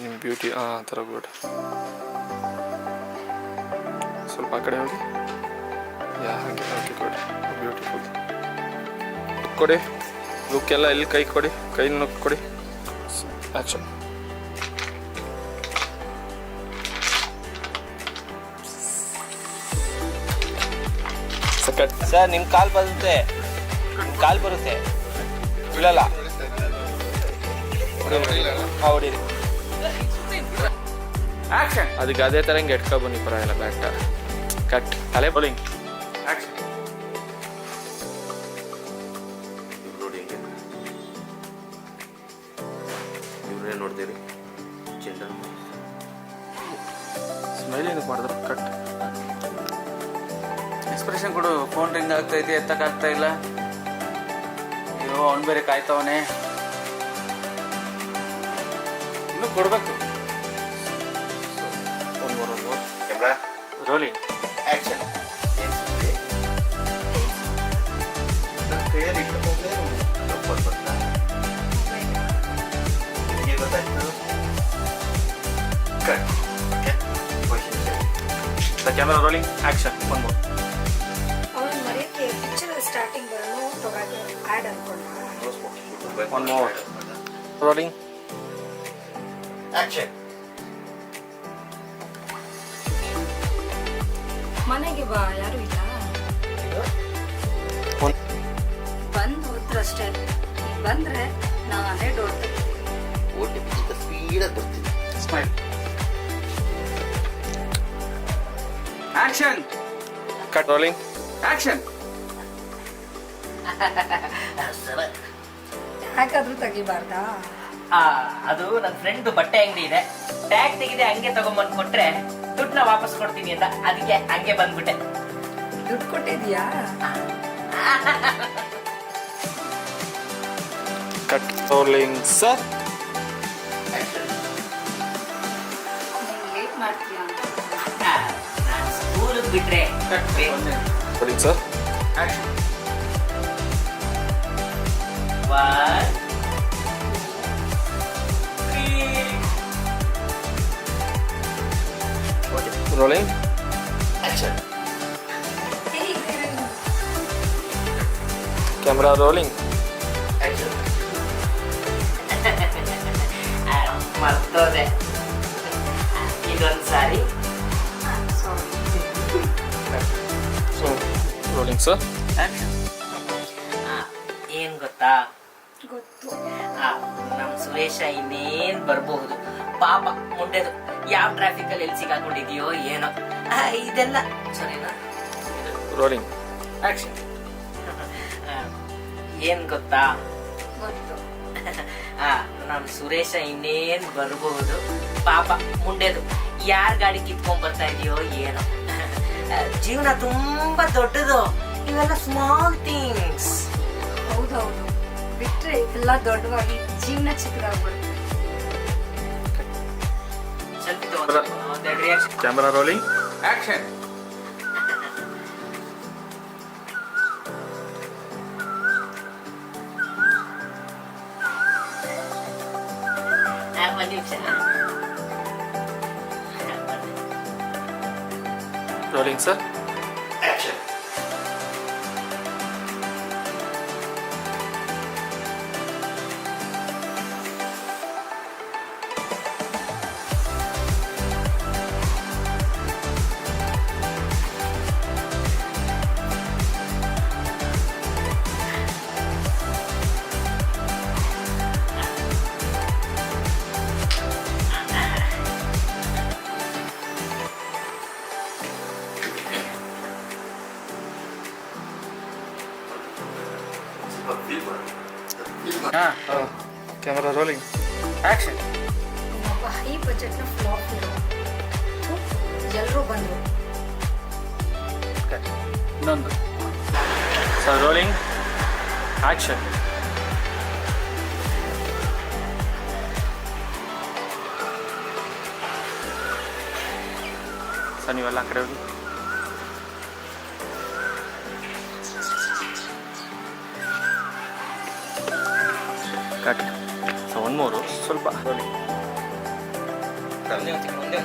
ನಿಮ್ಮ ಬ್ಯೂಟಿ ಆ ಥರ ಗುಡ್ ಸ್ವಲ್ಪ ಆ ಕಡೆ ಹೋಗಿ. ಯಾ ಹಾಗೆ ಕೊಡಿ ಬ್ಯೂಟಿಫುಲ್ ಕೊಡಿ. ಲುಕ್ ಎಲ್ಲ ಇಲ್ಲಿ ಕೈ ಕೊಡಿ. ಕೈ ನುಕ್ ಕೊಡಿ. ಆ್ಯಕ್ಷನ್ ಸಕಟ್ ಸರ್ ನಿಮ್ಮ ಕಾಲು ಬರುತ್ತೆ. ನಿಮ್ ಕಾಲ್ ಬರುತ್ತೆ. ಬೀಳಲ್ಲ. ಹಾ ಹೊಡೀರಿ. ಆಕ್ಷನ್ ಅದಕ್ಕೆ ಅದೇ ಥರ ಹಿಂಗೆ ಎಟ್ಕೊ ಬನ್ನಿ ಪರವಾಗಿಲ್ಲ ಬ್ಯಾಟ್ ಕಟ್ ತಲೆ ಬೌಲಿಂಗ್ ನೋಡ್ತೀರಿ. ಸ್ಮೈಲ್ ಏನಕ್ಕೆ ಮಾಡಿದ್ರು? ಕಟ್ ಎಕ್ಸ್ಪ್ರೆಷನ್ ಕೊಡು. ಫೋನ್ ರಿಂಗ್ ಆಗ್ತೈತಿ ಎತ್ತಕ್ ಆಗ್ತಾ ಇಲ್ಲ. ಅಯ್ಯೋ ಅವ್ನು ಬೇರೆ ಕಾಯ್ತವನೆ. ಇನ್ನು ಕೊಡ್ಬೇಕು. Camera rolling action one more ಅವನು ಮರೆಯಕ್ಕೆ ಪಿಕ್ಚರ್ ಸ್ಟಾರ್ಟಿಂಗ್ ಆ್ಯಡ್ ಅನ್ಕೊಂಡ. ರೋಲಿಂಗ್ ಆಕ್ಷನ್ ಮನೆಗೆ ಬಾ ಯಾರು ಇಲ್ಲ? ಬಂದು ಹೋದ್ರಷ್ಟೇ. ನೀನ್ ಬಂದ್ರೆ ನಾನೇ ಡೋರ್ ಓಟಿ ಸ್ಪೀಡಾಗಿ ಬರ್ತೀನಿ. Smile action cut rolling action ಯಾಕಾದ್ರೂ ತೆಗಿಬಾರ್ದಾ? ಆ, ಅದು ನನ್ನ ಫ್ರೆಂಡ್ ಬಟ್ಟೆ ಅಂಗಡಿ ಇದೆ. ಟ್ಯಾಗ್ ತೆಗೆದೆ ಹಂಗೆ ತಗೊಂಬಂದ್ ಕೊಟ್ರೆ ದುಡ್ಡನ್ನ ವಾಪಸ್ ಕೊಡ್ತೀನಿ ಅಂತ ಅದಕ್ಕೆ ಹಂಗೆ ಬಂದ್ಬಿಟ್ಟೆ. ದುಡ್ಡು ಕೊಟ್ಟಿದ್ಯಾ? ಕಟ್ ರೋಲಿಂಗ್ ಸರ್ ಬಿಟ್ರೆ rolling sir action one okay rolling action camera rolling action ಮರ್ತೋದೆ rolling sir ಏನ್ ಗೊತ್ತಾ? ಗೊತ್ತು. ಆ, ನಮ್ ಸುರೇಶ ಇನ್ನೇನ್ ಬರಬಹುದು? ಪಾಪ ಮುಂಡೆದು. ಯಾವ ಟ್ರಾಫಿಕ್ ಅಲ್ಲಿ ಎಲ್ಲಿ ಸಿಗಾಕೊಂಡಿದ್ಯೋ ಏನೋ. ಇದೆಲ್ಲ ಸರಿನಾ? ರೋಲಿಂಗ್ ಆಕ್ಷನ್ ಏನ್ ಗೊತ್ತಾ? ಗೊತ್ತು. ಆ, ನಮ್ ಸುರೇಶ ಇನ್ನೇನ್ ಬರಬಹುದು? ಪಾಪ ಮುಂಡೆದು. ಯಾರ್ ಗಾಡಿ ಕಿತ್ಕೊಂಡ್ ಬರ್ತಾ ಇದೆಯೋ ಏನೋ. ಜೀವನ ತುಂಬಾ ದೊಡ್ಡದು ಇವೆಲ್ಲ ಸ್ಮಾಲ್ ಥಿಂಗ್ಸ್ ಹೌದೌದು ಬಿಟ್ರೆ ಎಲ್ಲ ದೊಡ್ಡವಾಗಿ ಜೀವನ ಚಿಕ್ಕದಾಗ್ಬಿಡುತ್ತೆ ಸ್ವಲ್ಪ ಒಂದೆರಡು ರಿಯಾಕ್ಷನ್ ಕ್ಯಾಮ್ರಾ ರೋಲಿಂಗ್ ಆಕ್ಷನ್ ಒಂದ್ ನಿಮಿಷ rolling sir action camera rolling action ಒಬ್ಬ ಹೈ ಬಜೆಟ್ನ ಫ್ಲಾಪ್ ಇರೋ ಎಲ್ಲರೂ ಬಂದರು. ಇನ್ನೊಂದು. ಸರ್ ರೋಲಿಂಗ್ ಆ್ಯಕ್ಷನ್ ಸರ್ ನೀವೆಲ್ಲ ಆ ಕಡೆ ಹೋಗಿ. Cut so one more. ಸ್ವಲ್ಪ ಒಂದೇ